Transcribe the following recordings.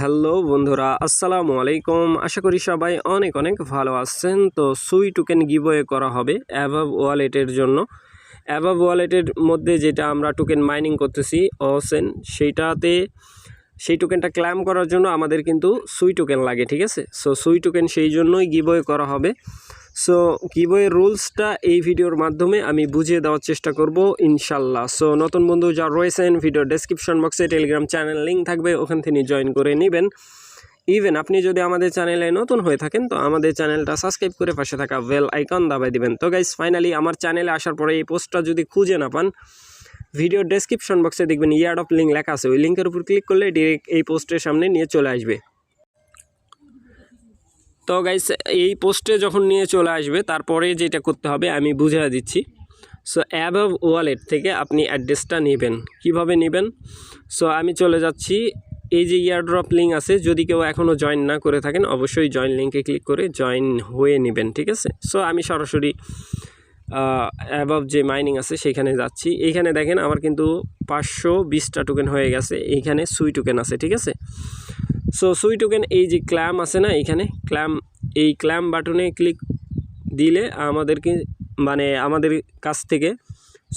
Hello বন্ধুরা, আসসালামু আলাইকুম। আশা করি সবাই অনেক অনেক ভালো আছেন। তো সুই টোকেন গিভওয়ে করা হবে অ্যাভাব ওয়ালেটের জন্য। অ্যাভাব ওয়ালেটের মধ্যে যেটা আমরা টোকেন মাইনিং করতেছি অসেন সেইটাতে সেই টোকেনটা ক্ল্যাম করার জন্য আমাদের কিন্তু সুই টোকেন লাগে, ঠিক আছে? সো সুই টোকেন সেই জন্যই গিভওয়ে করা হবে। সো গিভওয়ে রুলসটা এই ভিডিওর মাধ্যমে আমি বুঝিয়ে দেওয়ার চেষ্টা করব ইনশাল্লাহ সো নতুন বন্ধু যা রয়েছেন ভিডিও ডেসক্রিপশন বক্সে টেলিগ্রাম চ্যানেল লিঙ্ক থাকবে, ওখান থেকে জয়েন করে নেবেন। ইভেন আপনি যদি আমাদের চ্যানেলে নতুন হয়ে থাকেন, তো আমাদের চ্যানেলটা সাবস্ক্রাইব করে পাশে থাকা বেল আইকন দাবাই দিবেন। তো গাইজ ফাইনালি আমার চ্যানেলে আসার পরে এই পোস্টটা যদি খুঁজে না পান ভিডিও ডেসক্রিপশন বক্সে দেখবেন ইয়ার্ড অফ লিঙ্ক লেখা আছে। ওই লিঙ্কের উপর ক্লিক করলে ডিরেক্ট এই পোস্টের সামনে নিয়ে চলে আসবে। তো গাইস এই পোস্টে যখন নিয়ে চলে আসবে, তারপরে যেটা করতে হবে, আমি বুঝিয়ে দিচ্ছি। সো অ্যাভাব ওয়ালেট থেকে আপনি অ্যাড্রেসটা নেবেন। কীভাবে নেবেন? সো আমি চলে যাচ্ছি। এই যে ইয়ারড্রপ লিঙ্ক আছে, যদি কেউ এখনও জয়েন না করে থাকেন, অবশ্যই জয়েন লিঙ্কে ক্লিক করে জয়েন হয়ে নেবেন, ঠিক আছে? সো আমি সরাসরি অ্যাভাব যে মাইনিং আছে, সেখানে যাচ্ছি। এইখানে দেখেন, আমার কিন্তু পাঁচশো বিশটা টোকেন হয়ে গেছে। এইখানে সুই টোকেন আছে, ঠিক আছে? সো সুই টোকেন এই যে ক্ল্যাম আছে না এইখানে ক্ল্যাম এই ক্ল্যাম বাটনে ক্লিক দিলে আমাদেরকে মানে আমাদের কাছ থেকে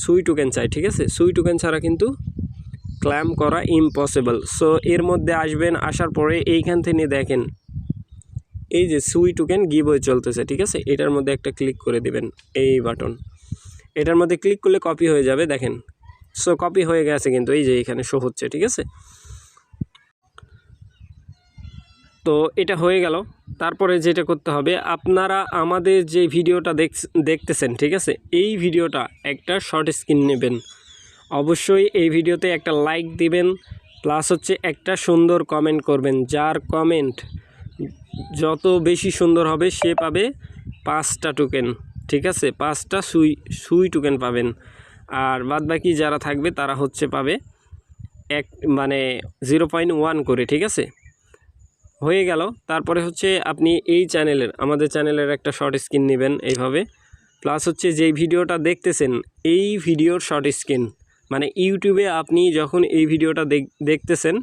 সুই টোকেন চাই, ঠিক আছে? সুই টোকেন ছাড়া কিন্তু ক্ল্যাম করা ইম্পসিবল সো এর মধ্যে আসবেন, আসার পরে এইখান থেকে দেখেন, এই যে সুই টোকেন গিবই চলতেছে, ঠিক আছে? এটার মধ্যে একটা ক্লিক করে দিবেন, এই বাটন এটার মধ্যে ক্লিক করলে কপি হয়ে যাবে, দেখেন। সো কপি হয়ে গেছে কিন্তু, এই যে এখানে শো হচ্ছে, ঠিক আছে? তো এটা হয়ে গেল। তারপরে যেটা করতে হবে, আপনারা আমাদের যে ভিডিওটা দেখ দেখতেছেন, ঠিক আছে? এই ভিডিওটা একটা শর্ট স্ক্রিন নেবেন। অবশ্যই এই ভিডিওতে একটা লাইক দিবেন প্লাস হচ্ছে একটা সুন্দর কমেন্ট করবেন। যার কমেন্ট যত বেশি সুন্দর হবে, সে পাবে পাঁচটা টোকেন ঠিক আছে? পাঁচটা সুই সুই টোকেন পাবেন। আর বাদবাকি যারা থাকবে, তারা হচ্ছে পাবে এক মানে জিরো পয়েন্ট ওয়ান করে, ঠিক আছে? হয়ে গেল। তারপরে হচ্ছে আপনি এই চ্যানেলের, আমাদের চ্যানেলের একটা শর্ট স্ক্রিন নেবেন এইভাবে। প্লাস হচ্ছে যেই ভিডিওটা দেখতেছেন, এই ভিডিওর শর্ট স্ক্রিন মানে ইউটিউবে আপনি যখন এই ভিডিওটা দেখতেছেন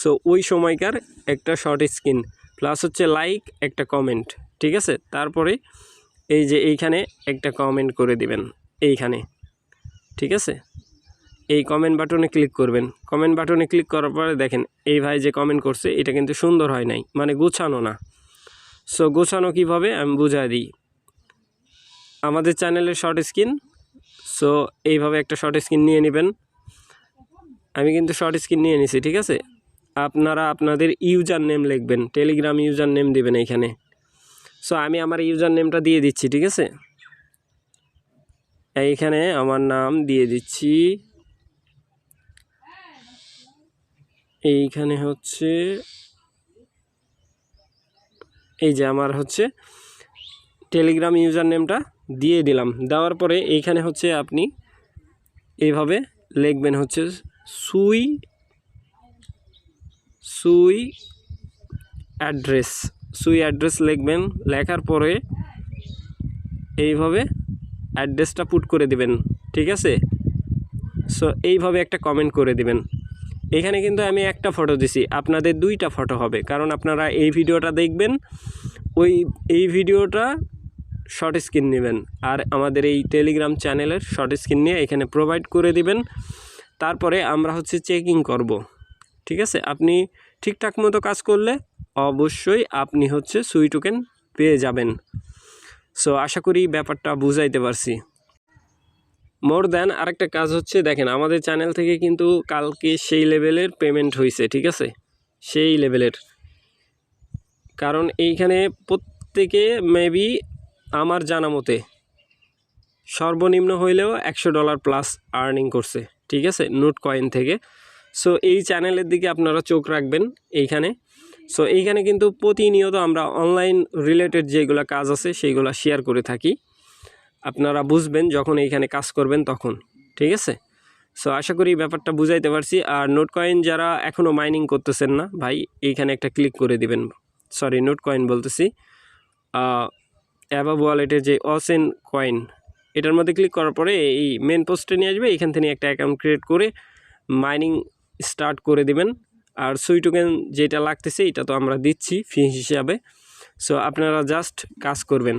সো ওই সময়কার একটা শর্ট স্ক্রিন প্লাস হচ্ছে লাইক একটা কমেন্ট ঠিক আছে? তারপরে এই যে এইখানে একটা কমেন্ট করে দিবেন, এইখানে, ঠিক আছে? এই কমেন্ট বাটনে ক্লিক করবেন। কমেন্ট বাটনে ক্লিক করার পরে দেখেন, এই ভাই যে কমেন্ট করছে, এটা কিন্তু সুন্দর হয় নাই মানে গোছানো না। সো গোছানো কীভাবে? আমি বুঝাই দিই। আমাদের চ্যানেলের শর্ট স্ক্রিন সো এইভাবে একটা শর্ট স্ক্রিন নিয়ে নেবেন। আমি কিন্তু শর্ট স্ক্রিন নিয়ে নিছি, ঠিক আছে? আপনারা আপনাদের ইউজার নেম লিখবেন টেলিগ্রাম ইউজার নেম দেবেন এইখানে সো আমি আমার ইউজার নেমটা দিয়ে দিচ্ছি, ঠিক আছে? এইখানে আমার নাম দিয়ে দিচ্ছি। এইখানে হচ্ছে এই যে আমার হচ্ছে টেলিগ্রাম ইউজার নেমটা দিয়ে দিলাম। দেওয়ার পরে এইখানে হচ্ছে আপনি এইভাবে লিখবেন হচ্ছে সুই সুই অ্যাড্রেস। সুই অ্যাড্রেস লিখবেন, লেখার পরে এইভাবে অ্যাড্রেসটা পুট করে দিবেন, ঠিক আছে? সো এইভাবে একটা কমেন্ট করে দিবেন। এখানে কিন্তু আমি একটা ফটো দিছি। আপনাদের দুইটা ফটো হবে। কারণ আপনারা এই ভিডিওটা দেখবেন, ওই, এই ভিডিওটা শর্ট স্ক্রিন নেবেন। আর আমাদের এই টেলিগ্রাম চ্যানেলের শর্ট স্ক্রিন নিয়ে এখানে প্রোভাইড করে দিবেন। তারপরে আমরা হচ্ছে চেকিং করব। ঠিক আছে? আপনি ঠিকঠাক মতো কাজ করলে অবশ্যই আপনি হচ্ছে সুই টোকেন পেয়ে যাবেন। সো আশা করি ব্যাপারটা বুঝাইতে পারছি। মোর দ্যান আরেকটা কাজ হচ্ছে, দেখেন, আমাদের চ্যানেল থেকে কিন্তু কালকে সেই লেভেলের পেমেন্ট হয়েছে ঠিক আছে? সেই লেভেলের কারণ এইখানে প্রত্যেকে মেবি আমার জানা মতে সর্বনিম্ন হইলেও একশো ডলার প্লাস আর্নিং করছে, ঠিক আছে? নোট কয়েন থেকে। সো এই চ্যানেলের দিকে আপনারা চোখ রাখবেন এইখানে। সো এইখানে কিন্তু প্রতিনিয়ত আমরা অনলাইন রিলেটেড যেগুলো কাজ আছে, সেইগুলো শেয়ার করে থাকি। আপনারা বুঝবেন যখন এইখানে কাজ করবেন তখন, ঠিক আছে? সো আশা করি ব্যাপারটা বুঝাইতে পারছি। আর নোট কয়েন যারা এখনও মাইনিং করতেছেন না, ভাই, এইখানে একটা ক্লিক করে দিবেন। সরি নোট কয়েন বলতেছি অ্যাবাব ওয়ালেটের যে অসেন কয়েন এটার মধ্যে ক্লিক করার পরে এই মেন পোস্টে নিয়ে আসবে। এখান থেকে একটা অ্যাকাউন্ট ক্রিয়েট করে মাইনিং স্টার্ট করে দিবেন। আর সুই টোকেন যেটা লাগতেছে, এটা তো আমরা দিচ্ছি ফি হিসাবে। সো আপনারা জাস্ট কাজ করবেন।